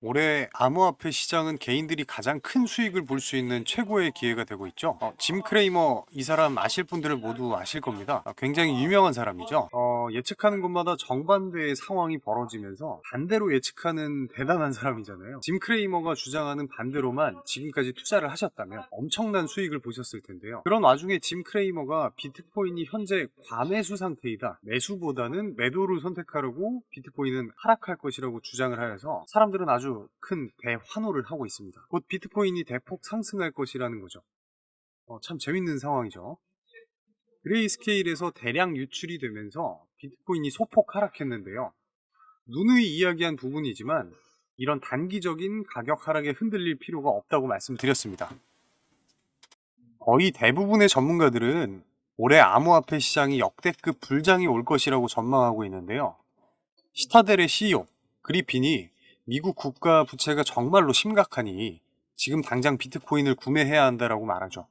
올해 암호화폐 시장은 개인들이 가장 큰 수익을 볼 수 있는 최고의 기회가 되고 있죠. 어, 짐 크레이머 이 사람 아실 분들은 모두 아실 겁니다. 어, 굉장히 유명한 사람이죠. 어, 예측하는 것마다 정반대의 상황이 벌어지면서 반대로 예측하는 대단한 사람이잖아요. 짐 크레이머가 주장하는 반대로만 지금까지 투자를 하셨다면 엄청난 수익을 보셨을 텐데요. 그런 와중에 짐 크레이머가 비트코인이 현재 과매수 상태이다. 매수보다는 매도를 선택하려고 비트코인은 하락할 것이라고 주장을 하여서 사람들은 아주 큰 대환호를 하고 있습니다. 곧 비트코인이 대폭 상승할 것이라는 거죠. 어, 참 재밌는 상황이죠. 그레이스케일에서 대량 유출이 되면서 비트코인이 소폭 하락했는데요. 누누이 이야기한 부분이지만 이런 단기적인 가격 하락에 흔들릴 필요가 없다고 말씀드렸습니다. 거의 대부분의 전문가들은 올해 암호화폐 시장이 역대급 불장이 올 것이라고 전망하고 있는데요. 시타델의 CEO 그리핀이 미국 국가 부채가 정말로 심각하니 지금 당장 비트코인을 구매해야 한다라고 말하죠.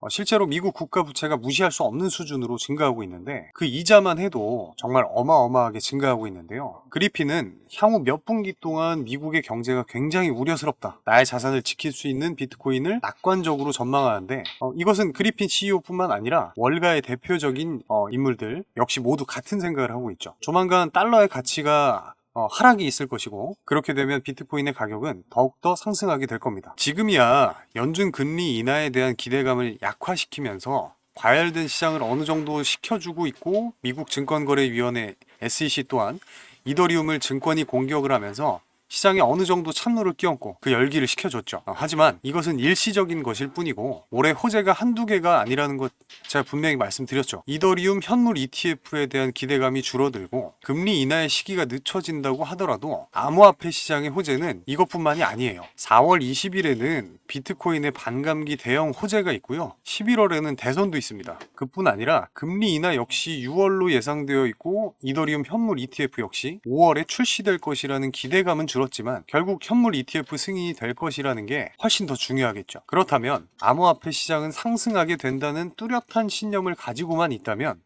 어, 실제로 미국 국가 부채가 무시할 수 없는 수준으로 증가하고 있는데 그 이자만 해도 정말 어마어마하게 증가하고 있는데요. 그리핀은 향후 몇 분기 동안 미국의 경제가 굉장히 우려스럽다. 나의 자산을 지킬 수 있는 비트코인을 낙관적으로 전망하는데 어, 이것은 그리핀 CEO뿐만 아니라 월가의 대표적인 어, 인물들 역시 모두 같은 생각을 하고 있죠. 조만간 달러의 가치가 어, 하락이 있을 것이고 그렇게 되면 비트코인의 가격은 더욱더 상승하게 될 겁니다. 지금이야 연준 금리 인하에 대한 기대감을 약화시키면서 과열된 시장을 어느 정도 식혀주고 있고 미국 증권거래위원회 SEC 또한 이더리움을 증권이 공격을 하면서 시장에 어느 정도 찬물을 끼얹고 그 열기를 식혀줬죠. 어, 하지만 이것은 일시적인 것일 뿐이고 올해 호재가 한두 개가 아니라는 것 제가 분명히 말씀드렸죠. 이더리움 현물 ETF에 대한 기대감이 줄어들고 금리 인하의 시기가 늦춰진다고 하더라도 암호화폐 시장의 호재는 이것뿐만이 아니에요. 4월 20일에는 비트코인의 반감기 대형 호재가 있고요. 11월에는 대선도 있습니다. 그뿐 아니라 금리 인하 역시 6월로 예상되어 있고 이더리움 현물 ETF 역시 5월에 출시될 것이라는 기대감은 줄 었지만 결국 현물 ETF 승인이 될 것이라는 게 훨씬 더 중요하겠죠. 그렇다면 암호화폐 시장은 상승하게 된다는 뚜렷한 신념을 가지고만 있다면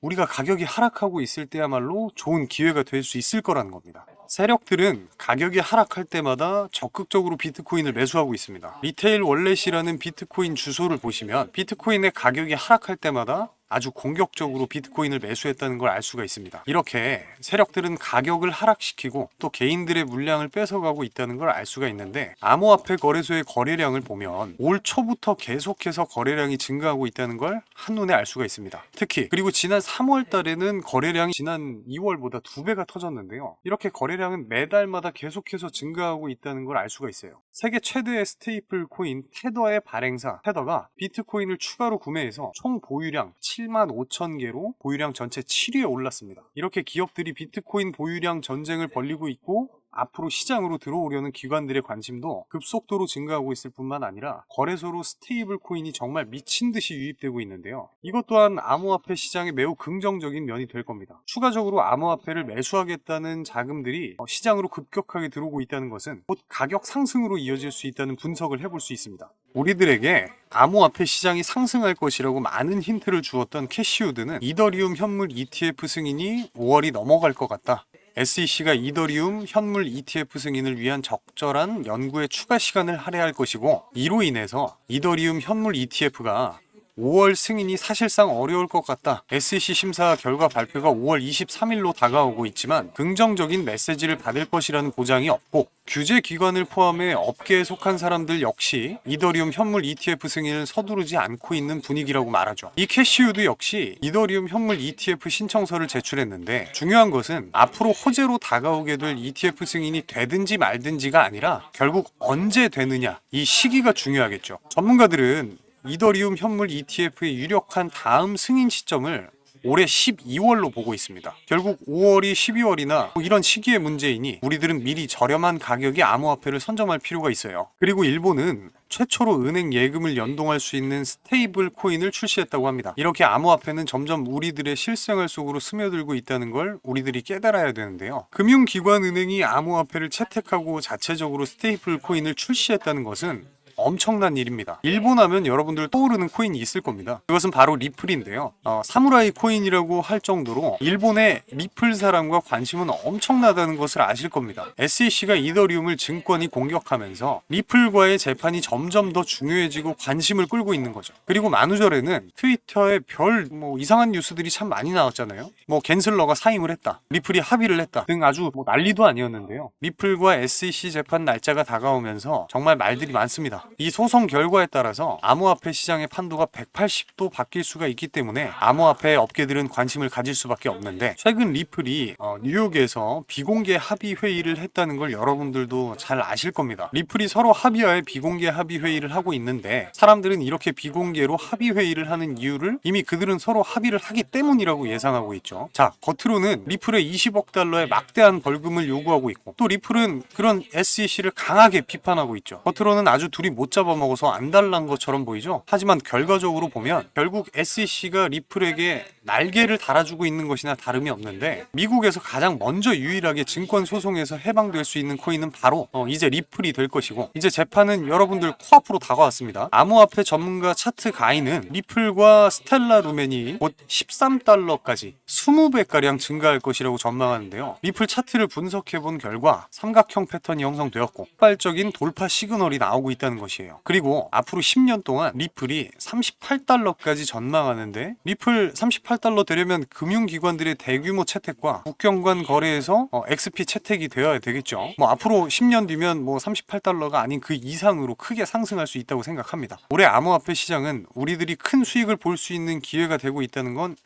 우리가 가격이 하락하고 있을 때야말로 좋은 기회가 될 수 있을 거라는 겁니다. 세력들은 가격이 하락할 때마다 적극적으로 비트코인을 매수하고 있습니다. 리테일 월렛이라는 비트코인 주소를 보시면 비트코인의 가격이 하락할 때마다 아주 공격적으로 비트코인을 매수했다는 걸 알 수가 있습니다. 이렇게 세력들은 가격을 하락시키고 또 개인들의 물량을 뺏어가고 있다는 걸 알 수가 있는데 암호화폐 거래소의 거래량을 보면 올 초부터 계속해서 거래량이 증가하고 있다는 걸 한눈에 알 수가 있습니다. 특히 그리고 지난 3월 달에는 거래량이 지난 2월보다 두 배가 터졌는데요. 이렇게 거래량은 매달마다 계속해서 증가하고 있다는 걸 알 수가 있어요. 세계 최대의 스테이플 코인 테더의 발행사 테더가 비트코인을 추가로 구매해서 총 보유량 7만 5천 개로 보유량 전체 7위에 올랐습니다. 이렇게 기업들이 비트코인 보유량 전쟁을 벌리고 있고 앞으로 시장으로 들어오려는 기관들의 관심도 급속도로 증가하고 있을 뿐만 아니라 거래소로 스테이블 코인이 정말 미친 듯이 유입되고 있는데요. 이것 또한 암호화폐 시장에 매우 긍정적인 면이 될 겁니다. 추가적으로 암호화폐를 매수하겠다는 자금들이 어, 시장으로 급격하게 들어오고 있다는 것은 곧 가격 상승으로 이어질 수 있다는 분석을 해볼 수 있습니다. 우리들에게 암호화폐 시장이 상승할 것이라고 많은 힌트를 주었던 캐시우드는 이더리움 현물 ETF 승인이 5월이 넘어갈 것 같다. SEC가 이더리움 현물 ETF 승인을 위한 적절한 연구에 추가 시간을 할애할 것이고 이로 인해서 이더리움 현물 ETF가 5월 승인이 사실상 어려울 것 같다. SEC 심사 결과 발표가 5월 23일로 다가오고 있지만 긍정적인 메시지를 받을 것이라는 보장이 없고 규제 기관을 포함해 업계에 속한 사람들 역시 이더리움 현물 ETF 승인을 서두르지 않고 있는 분위기라고 말하죠. 이 캐시우드 역시 이더리움 현물 ETF 신청서를 제출했는데 중요한 것은 앞으로 호재로 다가오게 될 ETF 승인이 되든지 말든지가 아니라 결국 언제 되느냐 이 시기가 중요하겠죠. 전문가들은 이더리움 현물 ETF의 유력한 다음 승인 시점을 올해 12월로 보고 있습니다. 결국 5월이 12월이나 이런 시기의 문제이니 우리들은 미리 저렴한 가격의 암호화폐를 선점할 필요가 있어요. 그리고 일본은 최초로 은행 예금을 연동할 수 있는 스테이블 코인을 출시했다고 합니다. 이렇게 암호화폐는 점점 우리들의 실생활 속으로 스며들고 있다는 걸 우리들이 깨달아야 되는데요. 금융기관 은행이 암호화폐를 채택하고 자체적으로 스테이블 코인을 출시했다는 것은 엄청난 일입니다. 일본 하면 여러분들 떠오르는 코인이 있을 겁니다. 그것은 바로 리플인데요. 어, 사무라이 코인이라고 할 정도로 일본의 리플 사람과 관심은 엄청나다는 것을 아실 겁니다. SEC가 이더리움을 증권이 공격하면서 리플과의 재판이 점점 더 중요해지고 관심을 끌고 있는 거죠. 그리고 만우절에는 트위터에 별 뭐 이상한 뉴스들이 참 많이 나왔잖아요. 뭐 겐슬러가 사임을 했다. 리플이 합의를 했다. 등 아주 뭐 난리도 아니었는데요. 리플과 SEC 재판 날짜가 다가오면서 정말 말들이 많습니다. 이 소송 결과에 따라서 암호화폐 시장의 판도가 180도 바뀔 수가 있기 때문에 암호화폐 업계들은 관심을 가질 수밖에 없는데 최근 리플이 어, 뉴욕에서 비공개 합의 회의를 했다는 걸 여러분들도 잘 아실 겁니다. 리플이 서로 합의하에 비공개 합의 회의를 하고 있는데 사람들은 이렇게 비공개로 합의 회의를 하는 이유를 이미 그들은 서로 합의를 하기 때문이라고 예상하고 있죠. 자, 겉으로는 리플의 20억 달러의 막대한 벌금을 요구하고 있고 또 리플은 그런 SEC를 강하게 비판하고 있죠. 겉으로는 아주 둘이 못 잡아먹어서 안달난 것처럼 보이죠. 하지만 결과적으로 보면 결국 SEC가 리플에게 날개를 달아주고 있는 것이나 다름이 없는데 미국에서 가장 먼저 유일하게 증권 소송에서 해방될 수 있는 코인은 바로 어, 이제 리플이 될 것이고 이제 재판은 여러분들 코앞으로 다가왔습니다. 암호화폐 전문가 차트 가인은 리플과 스텔라 루멘이 곧 13달러까지 20배가량 증가할 것이라고 전망하는데요. 리플 차트를 분석해 본 결과 삼각형 패턴이 형성되었고 폭발적인 돌파 시그널이 나오고 있다는 것 이에요. 그리고 앞으로 10년 동안 리플이 38달러까지 전망하는데 리플 38달러 되려면 금융기관들의 대규모 채택과 국경간 거래에서 어, XP 채택이 되어야 되겠죠. 뭐 앞으로 10년 뒤면 뭐 38달러가 아닌 그 이상으로 크게 상승할 수 있다고 생각합니다. 올해 암호화폐 시장은 우리들이 큰 수익을 볼 수 있는 기회가 되고 있다는 건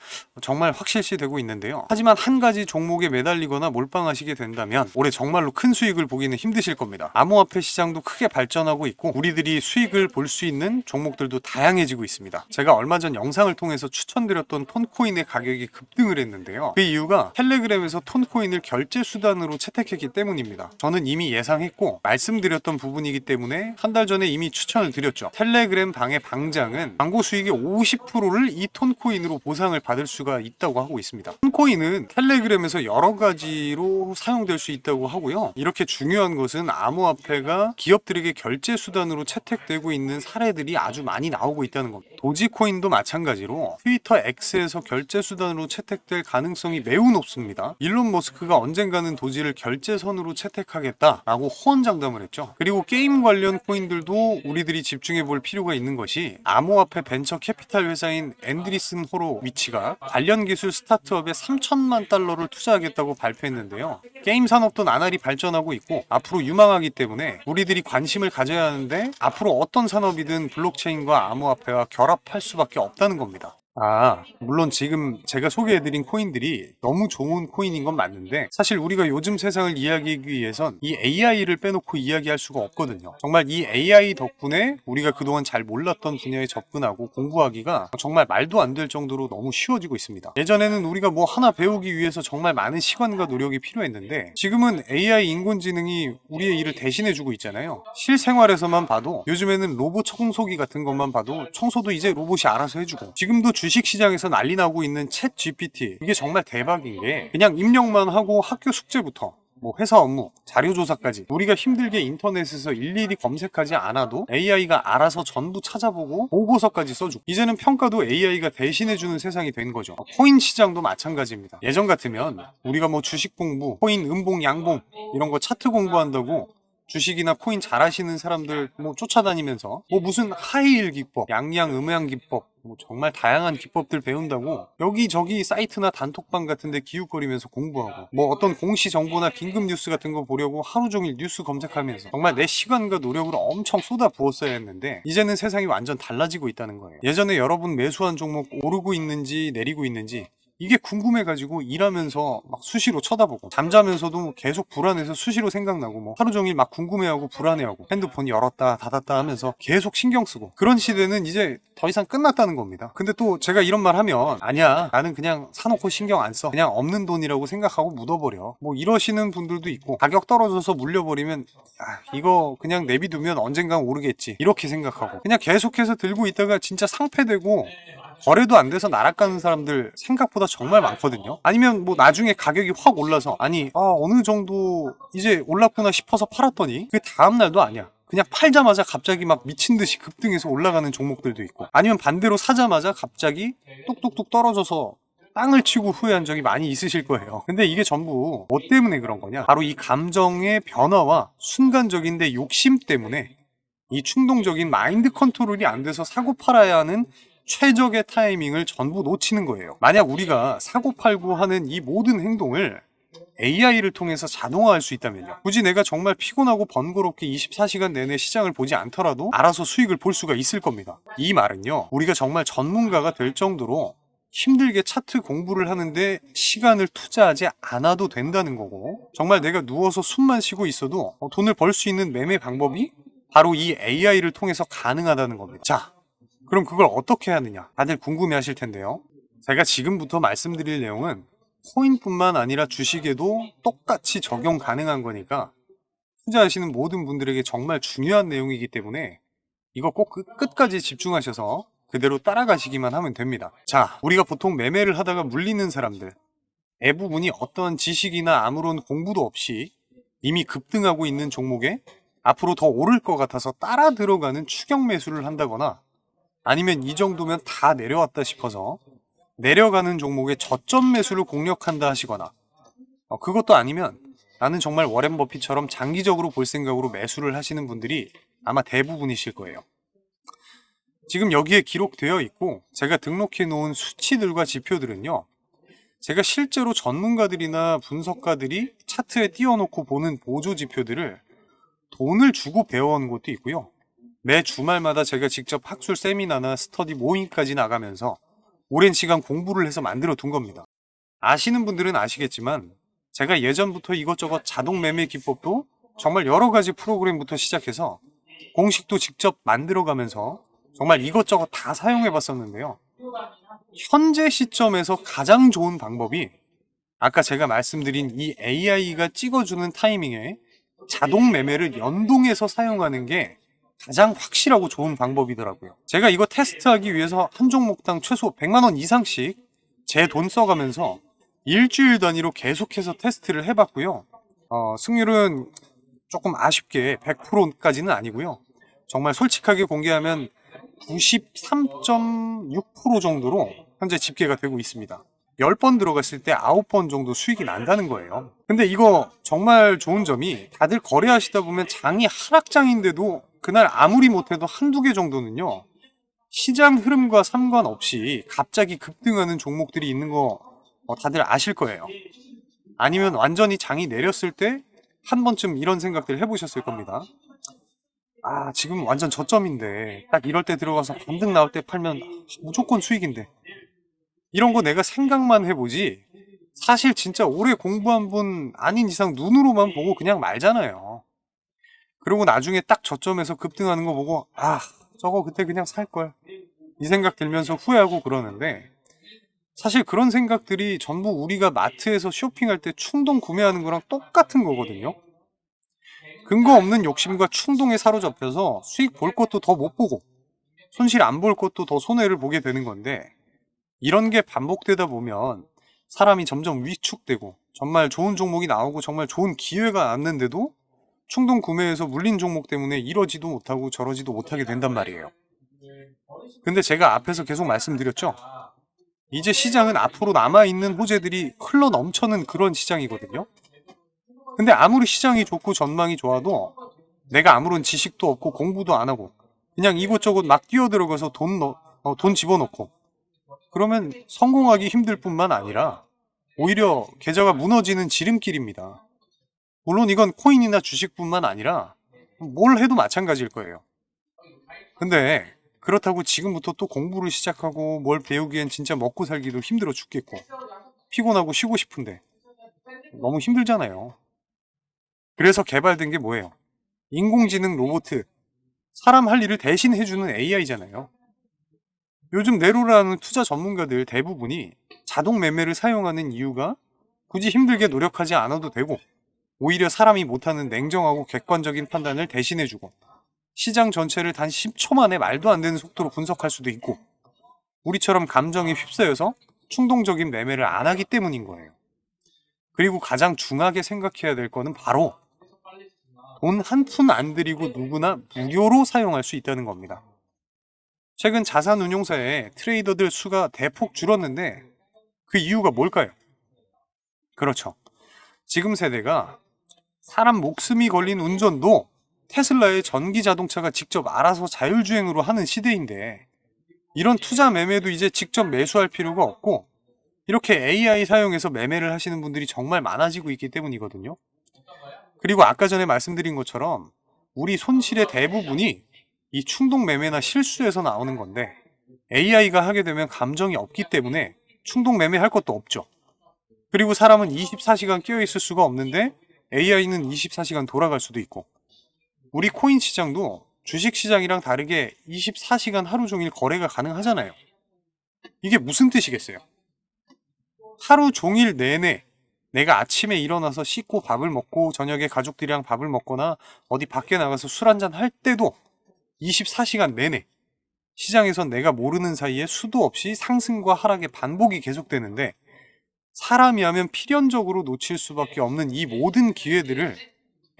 정말 확실시 되고 있는데요. 하지만 한 가지 종목에 매달리거나 몰빵하시게 된다면 올해 정말로 큰 수익을 보기는 힘드실 겁니다. 암호화폐 시장도 크게 발전하고 있고 우리 들이 수익을 볼 수 있는 종목들도 다양해지고 있습니다. 제가 얼마 전 영상을 통해서 추천드렸던 톤코인의 가격이 급등을 했는데요. 그 이유가 텔레그램에서 톤코인을 결제 수단으로 채택했기 때문입니다. 저는 이미 예상했고 말씀드렸던 부분이기 때문에 한 달 전에 이미 추천을 드렸죠. 텔레그램 방의 방장은 광고 수익의 50%를 이 톤코인으로 보상을 받을 수가 있다고 하고 있습니다. 톤코인은 텔레그램에서 여러 가지로 사용될 수 있다고 하고요. 이렇게 중요한 것은 암호화폐가 기업들에게 결제 수단 으로 채택되고 있는 사례들이 아주 많이 나오고 있다는 겁니다. 도지코인도 마찬가지로 트위터 X에서 결제 수단으로 채택될 가능성이 매우 높습니다. 일론 머스크가 언젠가는 도지를 결제선으로 채택하겠다라고 호언장담을 했죠. 그리고 게임 관련 코인들도 우리들이 집중해 볼 필요가 있는 것이 암호화폐 벤처 캐피탈 회사인 앤드리슨 호로 위치가 관련 기술 스타트업에 3천만 달러를 투자하겠다고 발표했는데요. 게임 산업도 나날이 발전하고 있고 앞으로 유망하기 때문에 우리들이 관심을 가져야 하는데 앞으로 어떤 산업이든 블록체인과 암호화폐와 결합할 수밖에 없다는 겁니다. 아, 물론 지금 제가 소개해드린 코인들이 너무 좋은 코인인 건 맞는데 사실 우리가 요즘 세상을 이야기하기 위해선 이 AI를 빼놓고 이야기할 수가 없거든요. 정말 이 AI 덕분에 우리가 그동안 잘 몰랐던 분야에 접근하고 공부하기가 정말 말도 안 될 정도로 너무 쉬워지고 있습니다. 예전에는 우리가 뭐 하나 배우기 위해서 정말 많은 시간과 노력이 필요했는데 지금은 AI 인공지능이 우리의 일을 대신해주고 있잖아요. 실생활에서만 봐도 요즘에는 로봇 청소기 같은 것만 봐도 청소도 이제 로봇이 알아서 해주고 지금도 주식 시장에서 난리 나고 있는 챗 GPT 이게 정말 대박인 게 그냥 입력만 하고 학교 숙제부터 뭐 회사 업무, 자료 조사까지 우리가 힘들게 인터넷에서 일일이 검색하지 않아도 AI가 알아서 전부 찾아보고 보고서까지 써주고 이제는 평가도 AI가 대신해주는 세상이 된 거죠. 코인 시장도 마찬가지입니다. 예전 같으면 우리가 뭐 주식 공부, 코인 음봉, 양봉 이런 거 차트 공부한다고 주식이나 코인 잘 하시는 사람들 뭐 쫓아다니면서 뭐 무슨 하이힐 기법, 양양 음양 기법 뭐 정말 다양한 기법들 배운다고 여기저기 사이트나 단톡방 같은데 기웃거리면서 공부하고 뭐 어떤 공시 정보나 긴급 뉴스 같은 거 보려고 하루 종일 뉴스 검색하면서 정말 내 시간과 노력을 엄청 쏟아 부었어야 했는데 이제는 세상이 완전 달라지고 있다는 거예요. 예전에 여러분 매수한 종목 오르고 있는지 내리고 있는지 이게 궁금해가지고 일하면서 막 수시로 쳐다보고 잠자면서도 계속 불안해서 수시로 생각나고 뭐 하루 종일 막 궁금해하고 불안해하고 핸드폰 열었다 닫았다 하면서 계속 신경 쓰고 그런 시대는 이제 더 이상 끝났다는 겁니다. 근데 또 제가 이런 말 하면 아니야 나는 그냥 사놓고 신경 안 써. 그냥 없는 돈이라고 생각하고 묻어버려. 뭐 이러시는 분들도 있고 가격 떨어져서 물려버리면 아, 이거 그냥 내비두면 언젠간 오르겠지 이렇게 생각하고 그냥 계속해서 들고 있다가 진짜 상패되고 거래도 안 돼서 날아가는 사람들 생각보다 정말 많거든요. 아니면 뭐 나중에 가격이 확 올라서 아니 아 어느 정도 이제 올랐구나 싶어서 팔았더니 그 다음 날도 아니야. 그냥 팔자마자 갑자기 막 미친 듯이 급등해서 올라가는 종목들도 있고 아니면 반대로 사자마자 갑자기 뚝뚝뚝 떨어져서 땅을 치고 후회한 적이 많이 있으실 거예요. 근데 이게 전부 뭐 때문에 그런 거냐? 바로 이 감정의 변화와 순간적인데 욕심 때문에 이 충동적인 마인드 컨트롤이 안 돼서 사고 팔아야 하는 최적의 타이밍을 전부 놓치는 거예요. 만약 우리가 사고 팔고 하는 이 모든 행동을 AI를 통해서 자동화할 수 있다면요. 굳이 내가 정말 피곤하고 번거롭게 24시간 내내 시장을 보지 않더라도 알아서 수익을 볼 수가 있을 겁니다. 이 말은요. 우리가 정말 전문가가 될 정도로 힘들게 차트 공부를 하는데 시간을 투자하지 않아도 된다는 거고 정말 내가 누워서 숨만 쉬고 있어도 어, 돈을 벌 수 있는 매매 방법이 바로 이 AI를 통해서 가능하다는 겁니다. 자, 그럼 그걸 어떻게 하느냐? 다들 궁금해 하실 텐데요. 제가 지금부터 말씀드릴 내용은 코인뿐만 아니라 주식에도 똑같이 적용 가능한 거니까 투자하시는 모든 분들에게 정말 중요한 내용이기 때문에 이거 꼭 끝- 끝까지 집중하셔서 그대로 따라가시기만 하면 됩니다. 자, 우리가 보통 매매를 하다가 물리는 사람들 대부분이 어떠한 지식이나 아무런 공부도 없이 이미 급등하고 있는 종목에 앞으로 더 오를 것 같아서 따라 들어가는 추격 매수를 한다거나 아니면 이 정도면 다 내려왔다 싶어서 내려가는 종목에 저점 매수를 공략한다 하시거나 어, 그것도 아니면 나는 정말 워렌 버핏처럼 장기적으로 볼 생각으로 매수를 하시는 분들이 아마 대부분이실 거예요. 지금 여기에 기록되어 있고 제가 등록해 놓은 수치들과 지표들은요. 제가 실제로 전문가들이나 분석가들이 차트에 띄워놓고 보는 보조 지표들을 돈을 주고 배워온 것도 있고요. 매 주말마다 제가 직접 학술 세미나나 스터디 모임까지 나가면서 오랜 시간 공부를 해서 만들어 둔 겁니다. 아시는 분들은 아시겠지만 제가 예전부터 이것저것 자동 매매 기법도 정말 여러 가지 프로그램부터 시작해서 공식도 직접 만들어 가면서 정말 이것저것 다 사용해 봤었는데요. 현재 시점에서 가장 좋은 방법이 아까 제가 말씀드린 이 AI가 찍어주는 타이밍에 자동 매매를 연동해서 사용하는 게 가장 확실하고 좋은 방법이더라고요. 제가 이거 테스트하기 위해서 한 종목당 최소 100만 원 이상씩 제 돈 써가면서 일주일 단위로 계속해서 테스트를 해봤고요. 어, 승률은 조금 아쉽게 100%까지는 아니고요. 정말 솔직하게 공개하면 93.6% 정도로 현재 집계가 되고 있습니다. 10번 들어갔을 때 9번 정도 수익이 난다는 거예요. 근데 이거 정말 좋은 점이 다들 거래하시다 보면 장이 하락장인데도 그날 아무리 못해도 한두 개 정도는요. 시장 흐름과 상관없이 갑자기 급등하는 종목들이 있는 거 어, 다들 아실 거예요. 아니면 완전히 장이 내렸을 때 한 번쯤 이런 생각들 해보셨을 겁니다. 아, 지금 완전 저점인데 딱 이럴 때 들어가서 반등 나올 때 팔면 무조건 수익인데 이런 거 내가 생각만 해보지 사실 진짜 오래 공부한 분 아닌 이상 눈으로만 보고 그냥 말잖아요. 그리고 나중에 딱 저점에서 급등하는 거 보고 아 저거 그때 그냥 살걸 이 생각 들면서 후회하고 그러는데 사실 그런 생각들이 전부 우리가 마트에서 쇼핑할 때 충동 구매하는 거랑 똑같은 거거든요. 근거 없는 욕심과 충동에 사로잡혀서 수익 볼 것도 더 못 보고 손실 안 볼 것도 더 손해를 보게 되는 건데 이런 게 반복되다 보면 사람이 점점 위축되고 정말 좋은 종목이 나오고 정말 좋은 기회가 왔는데도 충동 구매에서 물린 종목 때문에 이러지도 못하고 저러지도 못하게 된단 말이에요. 근데 제가 앞에서 계속 말씀드렸죠. 이제 시장은 앞으로 남아있는 호재들이 흘러 넘쳐는 그런 시장이거든요. 근데 아무리 시장이 좋고 전망이 좋아도 내가 아무런 지식도 없고 공부도 안 하고 그냥 이곳저곳 막 뛰어들어가서 돈, 넣, 어, 돈 집어넣고 그러면 성공하기 힘들 뿐만 아니라 오히려 계좌가 무너지는 지름길입니다. 물론 이건 코인이나 주식뿐만 아니라 뭘 해도 마찬가지일 거예요. 근데 그렇다고 지금부터 또 공부를 시작하고 뭘 배우기엔 진짜 먹고 살기도 힘들어 죽겠고 피곤하고 쉬고 싶은데 너무 힘들잖아요. 그래서 개발된 게 뭐예요? 인공지능 로봇, 사람 할 일을 대신 해주는 AI잖아요. 요즘 네로라는 투자 전문가들 대부분이 자동 매매를 사용하는 이유가 굳이 힘들게 노력하지 않아도 되고 오히려 사람이 못하는 냉정하고 객관적인 판단을 대신해주고 시장 전체를 단 10초 만에 말도 안 되는 속도로 분석할 수도 있고 우리처럼 감정에 휩싸여서 충동적인 매매를 안 하기 때문인 거예요. 그리고 가장 중하게 생각해야 될 거는 바로 돈 한 푼 안 들이고 누구나 무료로 사용할 수 있다는 겁니다. 최근 자산 운용사에 트레이더들 수가 대폭 줄었는데 그 이유가 뭘까요? 그렇죠. 지금 세대가 사람 목숨이 걸린 운전도 테슬라의 전기 자동차가 직접 알아서 자율주행으로 하는 시대인데 이런 투자 매매도 이제 직접 매수할 필요가 없고 이렇게 AI 사용해서 매매를 하시는 분들이 정말 많아지고 있기 때문이거든요. 그리고 아까 전에 말씀드린 것처럼 우리 손실의 대부분이 이 충동 매매나 실수에서 나오는 건데 AI가 하게 되면 감정이 없기 때문에 충동 매매할 것도 없죠. 그리고 사람은 24시간 깨어 있을 수가 없는데 AI는 24시간 돌아갈 수도 있고 우리 코인 시장도 주식 시장이랑 다르게 24시간 하루 종일 거래가 가능하잖아요. 이게 무슨 뜻이겠어요? 하루 종일 내내 내가 아침에 일어나서 씻고 밥을 먹고 저녁에 가족들이랑 밥을 먹거나 어디 밖에 나가서 술 한잔 할 때도 24시간 내내 시장에선 내가 모르는 사이에 수도 없이 상승과 하락의 반복이 계속되는데 사람이 하면 필연적으로 놓칠 수밖에 없는 이 모든 기회들을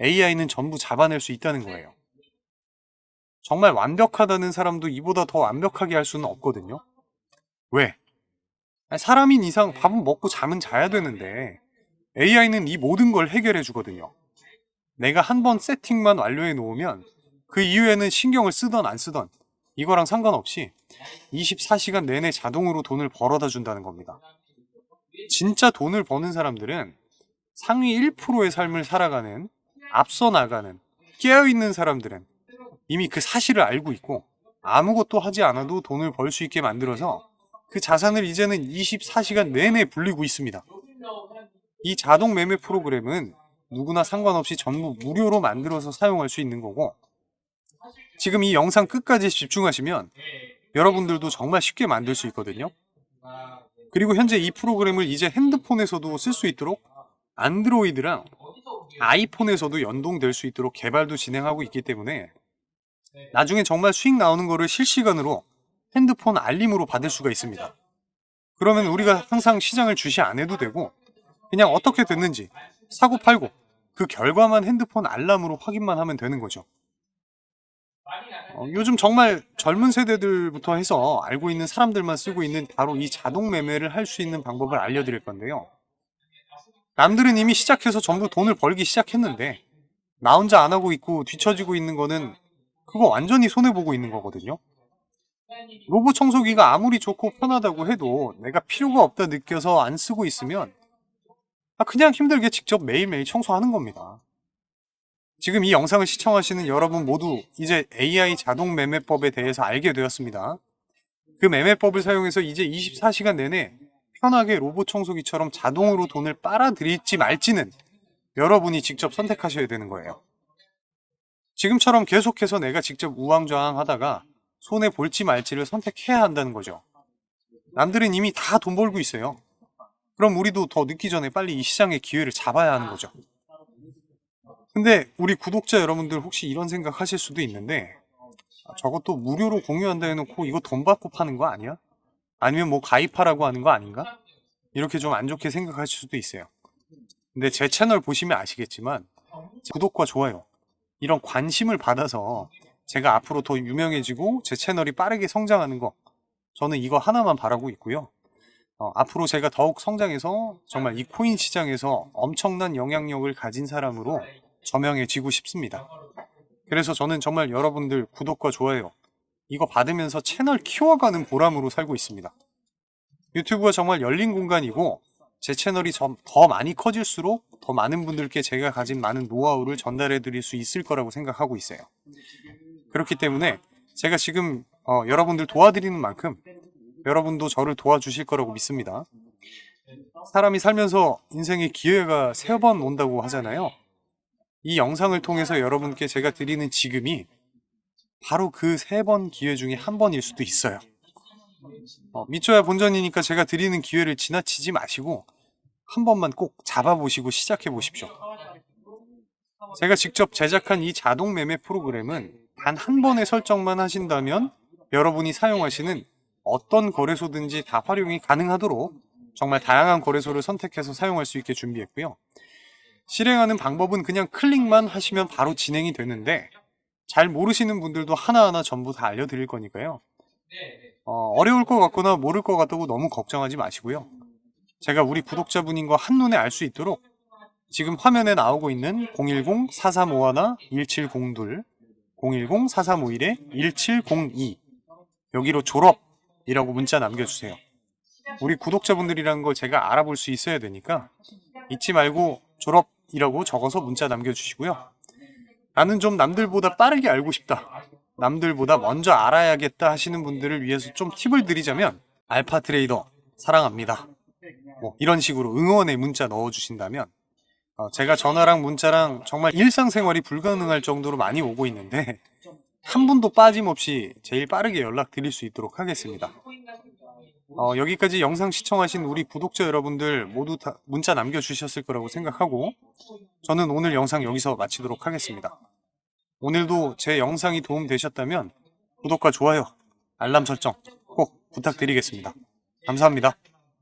AI는 전부 잡아낼 수 있다는 거예요. 정말 완벽하다는 사람도 이보다 더 완벽하게 할 수는 없거든요. 왜? 사람인 이상 밥은 먹고 잠은 자야 되는데 AI는 이 모든 걸 해결해 주거든요. 내가 한 번 세팅만 완료해 놓으면 그 이후에는 신경을 쓰던 안 쓰던 이거랑 상관없이 24시간 내내 자동으로 돈을 벌어다 준다는 겁니다. 진짜 돈을 버는 사람들은 상위 1%의 삶을 살아가는 앞서 나가는 깨어있는 사람들은 이미 그 사실을 알고 있고 아무것도 하지 않아도 돈을 벌 수 있게 만들어서 그 자산을 이제는 24시간 내내 불리고 있습니다. 이 자동 매매 프로그램은 누구나 상관없이 전부 무료로 만들어서 사용할 수 있는 거고 지금 이 영상 끝까지 집중하시면 여러분들도 정말 쉽게 만들 수 있거든요. 그리고 현재 이 프로그램을 이제 핸드폰에서도 쓸 수 있도록 안드로이드랑 아이폰에서도 연동될 수 있도록 개발도 진행하고 있기 때문에 나중에 정말 수익 나오는 거를 실시간으로 핸드폰 알림으로 받을 수가 있습니다. 그러면 우리가 항상 시장을 주시 안 해도 되고 그냥 어떻게 됐는지 사고 팔고 그 결과만 핸드폰 알람으로 확인만 하면 되는 거죠. 어, 요즘 정말 젊은 세대들부터 해서 알고 있는 사람들만 쓰고 있는 바로 이 자동 매매를 할 수 있는 방법을 알려드릴 건데요. 남들은 이미 시작해서 전부 돈을 벌기 시작했는데 나 혼자 안 하고 있고 뒤처지고 있는 거는 그거 완전히 손해보고 있는 거거든요. 로봇 청소기가 아무리 좋고 편하다고 해도 내가 필요가 없다 느껴서 안 쓰고 있으면 아, 그냥 힘들게 직접 매일매일 청소하는 겁니다. 지금 이 영상을 시청하시는 여러분 모두 이제 AI 자동 매매법에 대해서 알게 되었습니다. 그 매매법을 사용해서 이제 24시간 내내 편하게 로봇 청소기처럼 자동으로 돈을 빨아들일지 말지는 여러분이 직접 선택하셔야 되는 거예요. 지금처럼 계속해서 내가 직접 우왕좌왕 하다가 손해 볼지 말지를 선택해야 한다는 거죠. 남들은 이미 다 돈 벌고 있어요. 그럼 우리도 더 늦기 전에 빨리 이 시장의 기회를 잡아야 하는 거죠. 근데 우리 구독자 여러분들 혹시 이런 생각 하실 수도 있는데 아, 저것도 무료로 공유한다 해놓고 이거 돈 받고 파는 거 아니야? 아니면 뭐 가입하라고 하는 거 아닌가? 이렇게 좀 안 좋게 생각하실 수도 있어요. 근데 제 채널 보시면 아시겠지만 구독과 좋아요 이런 관심을 받아서 제가 앞으로 더 유명해지고 제 채널이 빠르게 성장하는 거 저는 이거 하나만 바라고 있고요. 어, 앞으로 제가 더욱 성장해서 정말 이 코인 시장에서 엄청난 영향력을 가진 사람으로 저명해지고 싶습니다. 그래서 저는 정말 여러분들 구독과 좋아요 이거 받으면서 채널 키워가는 보람으로 살고 있습니다. 유튜브가 정말 열린 공간이고 제 채널이 점- 더 많이 커질수록 더 많은 분들께 제가 가진 많은 노하우를 전달해 드릴 수 있을 거라고 생각하고 있어요. 그렇기 때문에 제가 지금 어, 여러분들 도와드리는 만큼 여러분도 저를 도와주실 거라고 믿습니다. 사람이 살면서 인생의 기회가 세 번 온다고 하잖아요. 이 영상을 통해서 여러분께 제가 드리는 지금이 바로 그 세 번 기회 중에 한 번일 수도 있어요. 어, 믿줘야 본전이니까 제가 드리는 기회를 지나치지 마시고 한 번만 꼭 잡아보시고 시작해 보십시오. 제가 직접 제작한 이 자동 매매 프로그램은 단 한 번의 설정만 하신다면 여러분이 사용하시는 어떤 거래소든지 다 활용이 가능하도록 정말 다양한 거래소를 선택해서 사용할 수 있게 준비했고요. 실행하는 방법은 그냥 클릭만 하시면 바로 진행이 되는데 잘 모르시는 분들도 하나하나 전부 다 알려드릴 거니까요. 어, 려울 것 같거나 모를 것 같다고 너무 걱정하지 마시고요. 제가 우리 구독자분인 거 한눈에 알 수 있도록 지금 화면에 나오고 있는 010-4351-1702, 010-4351-1702 여기로 졸업이라고 문자 남겨주세요. 우리 구독자분들이라는 걸 제가 알아볼 수 있어야 되니까 잊지 말고 졸업이라고 적어서 문자 남겨주시고요. 나는 좀 남들보다 빠르게 알고 싶다. 남들보다 먼저 알아야겠다 하시는 분들을 위해서 좀 팁을 드리자면 알파 트레이더 사랑합니다. 뭐 이런 식으로 응원의 문자 넣어주신다면 어, 제가 전화랑 문자랑 정말 일상생활이 불가능할 정도로 많이 오고 있는데 한 분도 빠짐없이 제일 빠르게 연락 드릴 수 있도록 하겠습니다. 어, 여기까지 영상 시청하신 우리 구독자 여러분들 모두 다 문자 남겨주셨을 거라고 생각하고 저는 오늘 영상 여기서 마치도록 하겠습니다. 오늘도 제 영상이 도움되셨다면 구독과 좋아요, 알람 설정 꼭 부탁드리겠습니다. 감사합니다.